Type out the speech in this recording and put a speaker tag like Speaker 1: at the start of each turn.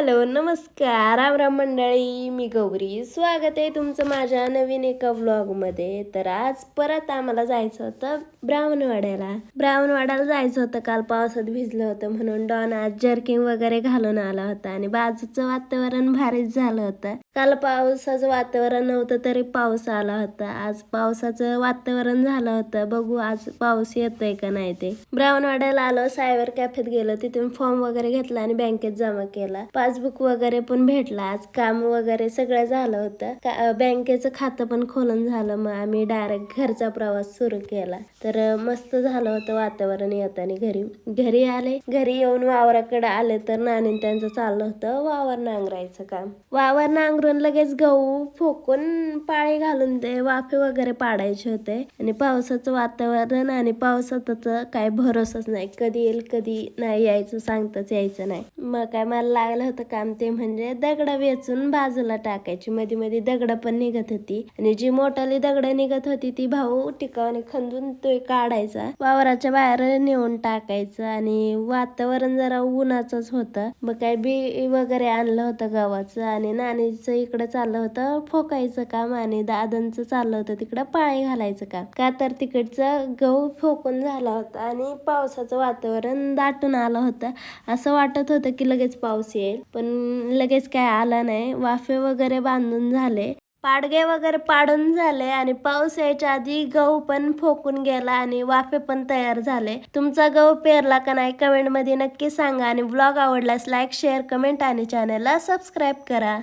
Speaker 1: Hello नमस्कार राम राम मंडळी मी गौरी. स्वागत आहे तुमचं माझ्या नवीन एका व्लॉगमध्ये तर आज परत आम्हाला जायचं होतं ब्राह्मणवाड्याला. ब्राह्मणवाड्याला जायचं होतं काल पावसात भिजलं होतं म्हणून डॉन आज जर्किंग वगैरे घालून आला होता आणि बाजूचं वातावरण भारीच झालं होतं. काल पावसाचं वातावरण नव्हतं तरी पाऊस आला होता. आज पावसाचं वातावरण झालं होतं. बघू आज पाऊस येतोय का नाही ते. ब्राह्मणवाड्याला आलो सायबर कॅफेत गेलो तिथून फॉर्म वगैरे घेतला आणि बँकेत जमा केला. पासबुक वगैरे पण भेटला. आज काम वगैरे सगळं झालं होतं. का- बँकेचं खातं पण खोलून झालं. मग आम्ही डायरेक्ट घरचा प्रवास सुरू केला. तर मस्त झालं होतं वातावरण येताना घरी. घरी आले. घरी येऊन वावराकडे आले तर नाणी त्यांचं चाललं होतं वावर नांगरायचं काम. वावर नांगरून लगेच गहू फोकून पाळी घालून ते वाफे वगैरे पाडायचे होते. आणि पावसाचं वातावरण आणि पावसाचं काय भरोसाच नाही. कधी येईल कधी नाही यायचं सांगताच यायचं नाही. मग काय मला लागलं होतं काम ते म्हणजे दगड वेचून बाजूला टाकायची. मध्ये मध्ये दगड पण निघत होती. आणि जी मोठाली दगड निघत होती ती भाऊ टिकावणी खंदून तो काढायचा. वावराच्या बाहेर नेऊन टाकायचं आणि वातावरण जरा उन्हाचंच होतं. मग काय बी वगैरे आणलं होतं गव्हाचं आणि नानीचं इकडं चाललं होतं फोकायचं काम आणि दादांचं चाललं होतं तिकडं पाळी घालायचं काम. का तर तिकडचं गहू फोकून झाला होता आणि पावसाचं वातावरण दाटून आलं होतं. असं वाटत होतं की लगेच पाऊस येईल. पण लगेच काय आला नाही. वाफे वगैरे बांधून झाले. पाडगे वगैरे पाडून झाले आणि पाऊस यायच्या आधी गहू पण फोकून गेला आणि वाफे पण तयार झाले. तुमचा गहू पेरला का नाही कमेंटमध्ये नक्की सांगा आणि ब्लॉग आवडल्यास लाईक शेअर कमेंट आणि चॅनलला सबस्क्राईब करा.